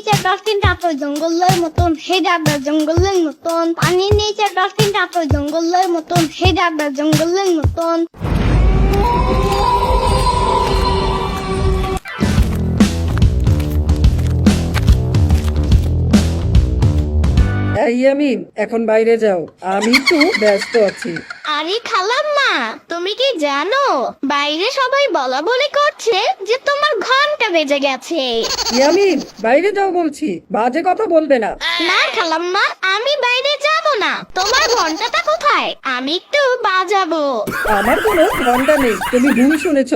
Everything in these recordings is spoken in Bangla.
নিচে ডলফিনটা তো জঙ্গলের মতন হে ডাবটা জঙ্গলের মতন। পানির নিচে ডলফিনটা তো জঙ্গলের মতন হে ডাবটা জঙ্গলের মতন। আমি, এখন বাইরে যাও। আমি একটু ব্যস্ত আছি। আরে খালাম্মা তুমি কি জানো? বাইরে সবাই বলা বলে করছে যে তোমার ঘণ্টা বেজে গেছে। ইয়ামিন বাইরে যাও বলছি বাজে কথা বলবে না। না খালাম্মা আমি বাইরে যাব না। তোমার ঘন্টাটা কোথায়? আমি একটু বাজাবো। আমার কোনো ঘণ্টা নেই তুমি ভুল শুনেছ।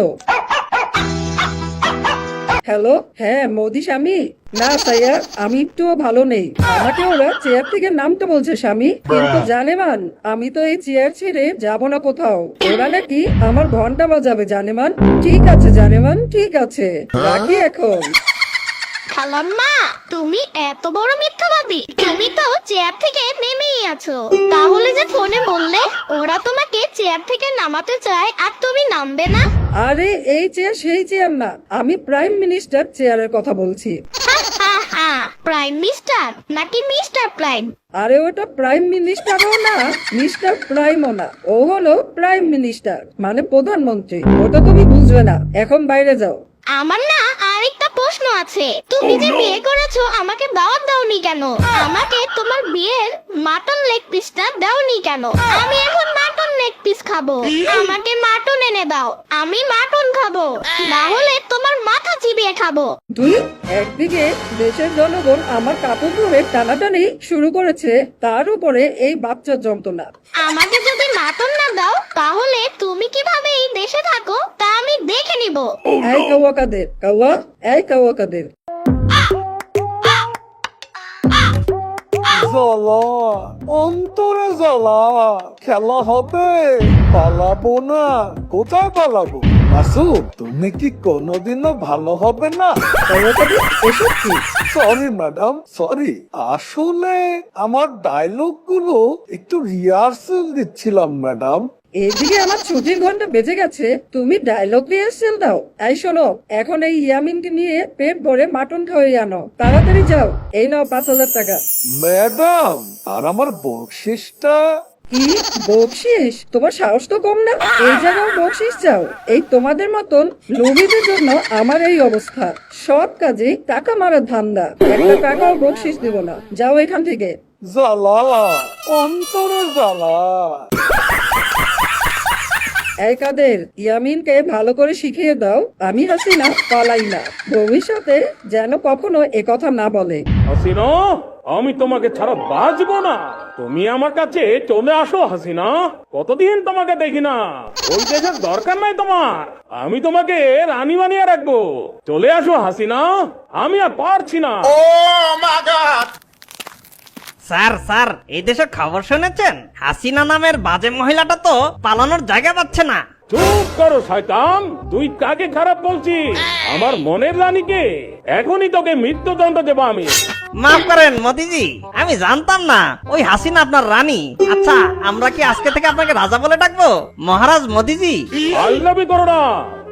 হ্যালো হ্যাঁ মোদি স্বামী। না সাইয়া আমি একটুও ভালো নেই। আমাকে ওরা চেয়ার থেকে নামতে বলছে স্বামী। কিন্তু জানেমান আমি তো এই চেয়ার ছেড়ে যাব না কোথাও। ওরা নাকি আমার ঘণ্টা বাজাবে জানেমান। ঠিক আছে জানেমান ঠিক আছে। রাখি এখন। খালাম্মা তুমি এত বড় মিথ্যাবাদী। তুমি তো চেয়ার থেকে নেমেই আছো। তাহলে যে ফোনে বললে ওরা তোমাকে চেয়ার থেকে নামাতে চায় আর তুমি নামবে না? আরে এই চেয়ার সেই চেয়ার না আমি প্রাইম মিনিস্টার চেয়ারের কথা বলছি। প্রাইম মিনিস্টার নাকি মিস্টার প্রাইম আরে ওটা প্রাইম মিনিস্টারও না মিস্টার প্রাইমও না। ও হলো প্রাইম মিনিস্টার মানে প্রধানমন্ত্রী। ওটা তুমি বুঝবে না। এখন বাইরে যাও। আমার না আরেকটা প্রশ্ন আছে। তুমি যে বিয়ে করেছ আমাকে দাওয়াত দাওনি কেন? আমাকে তোমার বিয়ের মাটন লেগ পিসটা দাওনি কেন? আমি এখন লেগ পিস খাব। আমাকে মাটন এনে দাও আমি মাটন খাব। না হলে তোমার মাথা চিবিয়ে খাব। দুই একদিকে দেশের জনগণ আমার কাপড় ধরে টানাটানি শুরু করেছে তার উপরে এই বাচ্চার যন্ত্রণা। আমাকে যদি মাটন না দাও তাহলে তুমি কীভাবে এই দেশে থাকো তা আমি দেখে নিব। এই কাওয়া কাদের কাওয়া এই কাওয়া কাদের জ্বালা, অন্তরে জ্বালা, খেলা হবে, পালাবো না, কোথায় পালাবো? মাসুদ তুমি কি কোনোদিনও ভালো হবে না? সরি ম্যাডাম সরি আসলে আমার ডায়লগগুলো একটু রিহার্সেল দিচ্ছিলাম ম্যাডাম এদিকে আমার ছুটির ঘণ্টা বেজে গেছে তুমি ডায়লগ রিহার্সেল দাও। এই শোনো এখন এই ইয়ামিনকে নিয়ে পেট ভরে মাটন খাওয়াই আনো। তাড়াতাড়ি যাও এই নাও পাঁচ হাজার টাকা। ম্যাডাম আর আমার বকশিসটা? কি? বকশিস? তোমার সাহস তো কম না? এই জায়গায় বকশিস চাও এই তোমাদের মতন লোভীদের জন্য আমার এই অবস্থা। সব কাজে টাকা মারার ধান্দা। একটা টাকাও বকশিস দিব না। যাও এখান থেকে। জ্বালা অন্তরে জ্বালা। এই কাদের ইয়ামিনকে ভালো করে শিখিয়ে দাও আমি হাসিনা পালাই না। ভবিষ্যতে যেন কখনো কথা না বলে। হাসিনা আমি তোমাকে ছাড়া বাঁচবো না। তুমি আমার কাছে চলে আসো হাসিনা। কতদিন তোমাকে দেখি না? ওই দেশের দরকার নাই তোমার। আমি তোমাকে রানী বানিয়ে রাখব। চলে আসো হাসিনা। আমি আর পারছি না। স্যার স্যার এই দেশের খবর শুনেছেন? হাসিনা নামের বাজে মহিলাটা তো পালানোর জায়গা পাচ্ছে না। চুপ করো শয়তান। তুই কাকে খারাপ বলছিস? আমার মনের রানীকে। এখনই তোকে মৃত্যুদণ্ড দেবো আমি। মাফ করেন মোদিজি। আমি জানতাম না ওই হাসিনা আপনার রানী। আচ্ছা আমরা কি আজকে থেকে আপনাকে রাজা বলে ডাকবো? মহারাজ মোদিজি। আল্লাবি করো না।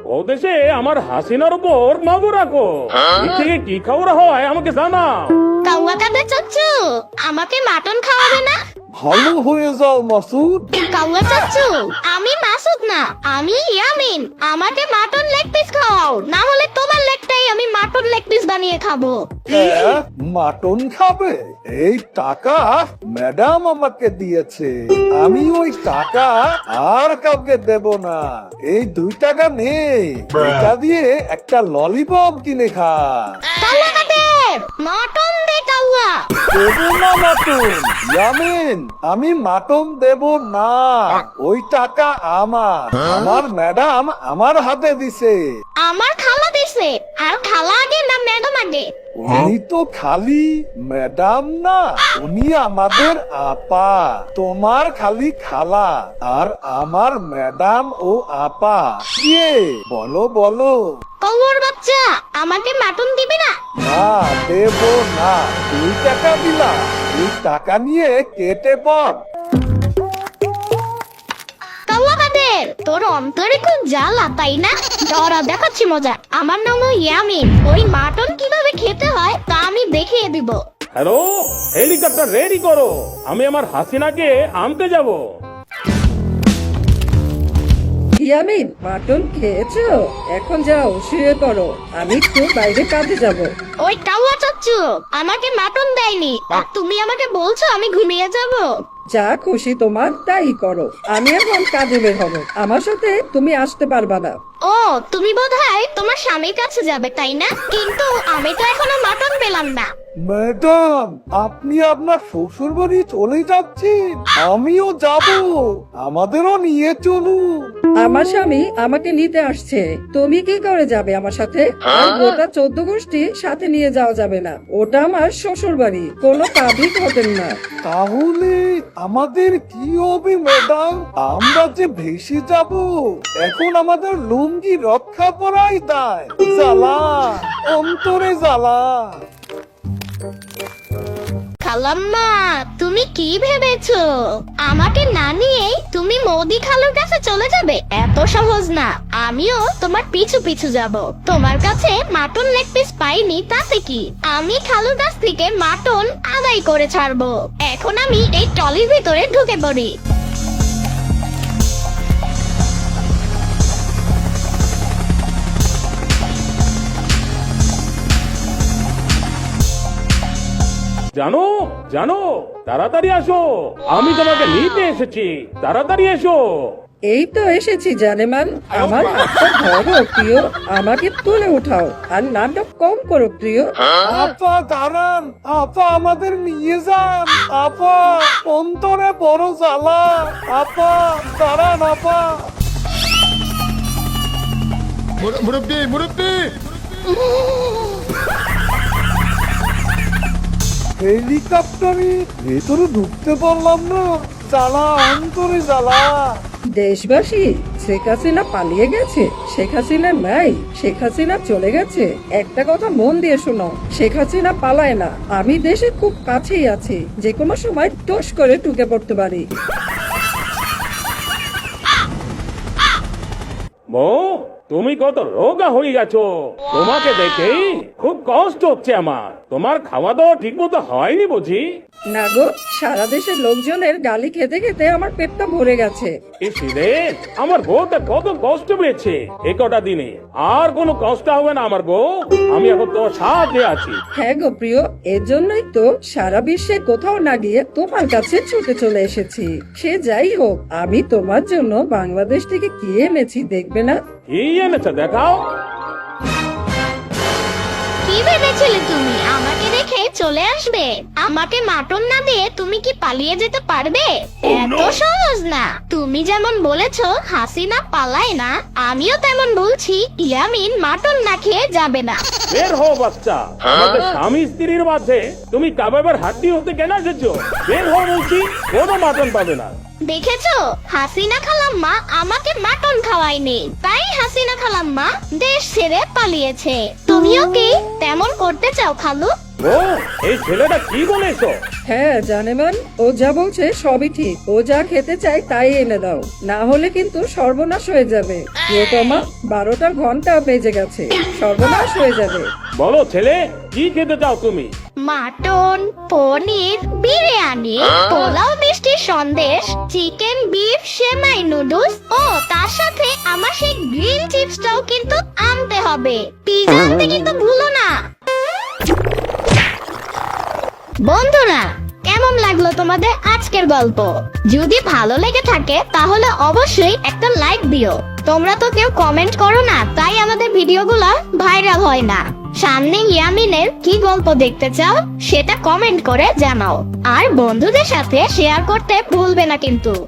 ও দেশে আমার হাসিনার উপর নজর রাখো। থেকে কি খবর হয় আমাকে জানাও। কাউয়া চাচ্ছু আমাকে মাটন খাওয়াবে না? ভালো হয়ে যাও মাসুদ। কাউয়া চাচ্ছু আমি মাসুদ না আমি ইয়ামিন আমাকে মাটন লেগ পিস খাওয়াও না হলে তোমার লেগটাই আমি মাটন লেগ পিস বানিয়ে খাব। হ্যাঁ, মাটন খাবে? এই টাকা ম্যাডাম আমাকে দিয়েছে। আমি ওই টাকা আর কাউকে দেব না। এই দুই টাকা নেই এটা দিয়ে একটা ললিপপ কিনে খা। কাউয়া মাটন দে কাউয়া। দেব না মাটন। ইয়ামিন আমি মাটন দেব না। ওই টাকা আমার। আমার ম্যাডাম আমার হাতে দিছে। আমার খালা দিছে। আর খালা আগে না ম্যাডাম আগে? উনি তো খালি ম্যাডাম না উনি আমাদের আপা তোমার খালি খালা আর আমার ম্যাডাম ও আপা কে বলো বলো বাচ্চা আমাকে মাটন দিবি না? না দেব না। দুই টাকা দিলা। এই টাকা নিয়ে কেটে পড় কাউয়া তোর অন্তরে খুব জ্বালা তাই না? ডরা দেখাচ্ছি মজা। আমার নাম ইয়ামিন। ওই মাটন কীভাবে খেতে হয় তা আমি দেখিয়ে দিব। হ্যালো হেলিকপ্টার রেডি করো। আমি আমার হাসিনাকে আনতে যাব। ইয়ামিন মাটন খেয়েছো? এখন যাও শুয়ে পড়ো। আমি একটু বাইরে কাজে যাব। ওই কাউয়া চাচ্ছু আমাকে মাটন দেয়নি। আর তুমি আমাকে বলছো আমি ঘুমিয়ে যাব? যা খুশি তোমার তাই করো। আমি এখন কাজে বের হব। আমার সাথে তুমি আসতে পারবা না। ও, তুমি বোধহয় তোমার স্বামীর কাছে যাবে, তাই না? কিন্তু আমি তো এখনও মাটন পেলাম না। ম্যাডাম আপনি আপনার শ্বশুর বাড়ি চলে যাচ্ছেন। আমিও যাব। আমাদেরও নিয়ে চলুন। আমার স্বামী আমাকে নিতে আসছে। তুমি কি করে যাবে আমার সাথে? আর গোটা চোদ্দ গোষ্ঠী সাথে নিয়ে যাওয়া যাবে না। ওটা আমার শ্বশুর বাড়ি কোনো পাবলিক হোটেল না। তাহলে আমাদের কি হবে ম্যাডাম? আমরা যে ভেসে যাব। এখন আমাদের লুঙ্গি রক্ষা করাই দায়। জ্বালা অন্তরে জ্বালা। খালাম্মা তুমি কি ভেবেছো? আমাকে না নিয়েই তুমি মোদি খালুর কাছে চলে যাবে? এত সহজ না। আমিও তোমার পিছু পিছু যাব। তোমার কাছে মাটন লেগ পিস পাইনি, তাতে কি? আমি খালুর কাছ থেকে মাটন আদায় করে ছাড়বো। এখন আমি এই ট্রলির ভিতরে ঢুকে পড়ি। জানো জানো তাড়াতাড়ি আসো। আমি তোমাকে নিতে এসেছি তাড়াতাড়ি এসো। এই তো এসেছি জানেমান। আমার হাতটা ধরো প্রিয় আমাকে তুলে উঠাও। আর নামটা কম করো প্রিয়। আপা দাঁড়ান। আপা আমাদের নিয়ে যান। আপা অন্তরে বড় জ্বালা। আপা দাঁড়ান আপা। মুরব্বী মুরব্বী। হেলিকপ্টারে ভেতরে ঢুকতে পারলাম না। জ্বালা অন্তরে জ্বালা। দেশবাসী শেখ হাসিনা পালিয়ে গেছে। শেখ হাসিনা নাই শেখ হাসিনা চলে গেছে। একটা কথা মন দিয়ে শোনো শেখ হাসিনা পালায় না। আমি দেশে খুব কাছেই আছি যে কোনো সময় টস করে টুকে পড়তে পারি। বউ তুমি কত রোগা হয়ে গেছো তোমাকে দেখেই খুব কষ্ট হচ্ছে আমার। তোমার খাওয়া দাওয়া ঠিক মতো হয়নি বুঝি? না গো সারা দেশের লোকজনের গালি খেতে খেতে আমার পেটটা ভরে গেছে। ইসি রে আমার বউটা কত কষ্ট পেয়েছে এ কটা দিনে। আর কোনো কষ্ট হবে না আমার বউ। আমি এখন তোমার সাথে আছি। হ্যাঁ গো প্রিয় এর জন্যই তো সারা বিশ্বে কোথাও না গিয়ে তোমার কাছে ছুটে চলে এসেছি। সে যাই হোক আমি তোমার জন্য বাংলাদেশ থেকে কি এনেছি দেখবে না? কি এনেছো দেখাও। কি ভেবেছিলে তুমি? আমাকে রেখে চলে আসবে। আমাকে মাটন না দিয়ে তুমি কি পালিয়ে যেতে পারবে? এত সহজ না। তুমি যেমন বলেছ হাসিনা পালায় না আমিও তেমন বলছি ইয়ামিন মাটন না খেয়ে যাবে না। বের হও বাচ্চা। আমাদের স্বামী স্ত্রীর মাঝে তুমি কাবাবের হাড্ডি হতে কেন এসেছ? বের হও বলছি কোনো মাটন পাবে না। দেখেছ? হাসিনা খালাম্মা আমাকে মাটন খাওয়ায়নি। তাই হাসিনা খালাম্মা দেশ ছেড়ে পালিয়েছে। তুমিও কি তেমন করতে চাও খালু? ও এই ছেলেটা কি বলেছ? হ্যাঁ জানেমান ও যা বলছে সবই ঠিক। ও যা খেতে চায় তাই এনে দাও। না হলে কিন্তু সর্বনাশ হয়ে যাবে। প্রিয়তমা বারোটা ঘণ্টা বেজে গেছে। সর্বনাশ হয়ে যাবে। বলো ছেলে কি খেতে চাও তুমি? মাটন পনির বিরিয়ানি পোলাও মিষ্টি সন্দেশ চিকেন বিফ সেমাই নুডলস ও তার সাথে আমার সেই গ্রিন চিপসটাও কিন্তু আনতে হবে। পিজা আনতে কিন্তু ভুলো না। বন্ধুরা, কেমন লাগল তোমাদের আজকের গল্প? যদি ভালো লেগে থাকে, তাহলে অবশ্যই একটা লাইক দিও। তোমরা তো কেউ কমেন্ট করো না, তাই আমাদের ভিডিওগুলো ভাইরাল হয় না। সামনে ইয়ামিনের কি গল্প দেখতে চাও, সেটা কমেন্ট করে জানাও। আর বন্ধুদের সাথে শেয়ার করতে ভুলবে না কিন্তু।